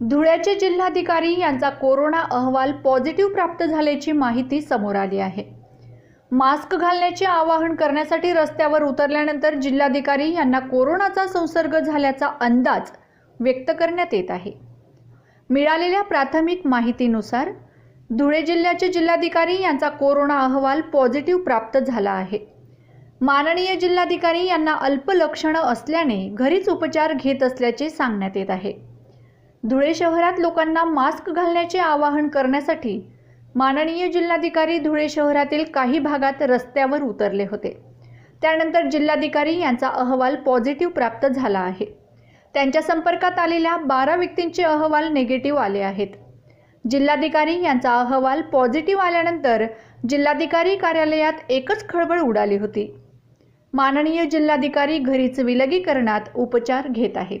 धुळ्याचे जिल्हाधिकारी यांचा कोरोना अहवाल पॉझिटिव्ह प्राप्त झाल्याची माहिती समोर आली आहे. मास्क घालण्याचे आवाहन करण्यासाठी रस्त्यावर उतरल्यानंतर जिल्हाधिकारी यांना कोरोनाचा संसर्ग झाल्याचा अंदाज व्यक्त करण्यात येत आहे. मिळालेल्या प्राथमिक माहितीनुसार धुळे जिल्ह्याचे जिल्हाधिकारी यांचा कोरोना अहवाल पॉझिटिव्ह प्राप्त झाला आहे. माननीय जिल्हाधिकारी यांना अल्प लक्षणं असल्याने घरीच उपचार घेत असल्याचे सांगण्यात येत आहे. धुळे शहरात लोकांना मास्क घालण्याचे आवाहन करण्यासाठी माननीय जिल्हाधिकारी धुळे शहरातील काही भागात रस्त्यावर उतरले होते. त्यानंतर जिल्हाधिकारी यांचा अहवाल पॉझिटिव्ह प्राप्त झाला आहे. त्यांच्या संपर्कात आलेल्या बारा व्यक्तींचे अहवाल निगेटिव्ह आले आहेत. जिल्हाधिकारी यांचा अहवाल पॉझिटिव्ह आल्यानंतर जिल्हाधिकारी कार्यालयात एकच खळबळ उडाली होती. माननीय जिल्हाधिकारी घरीच विलगीकरणात उपचार घेत आहेत.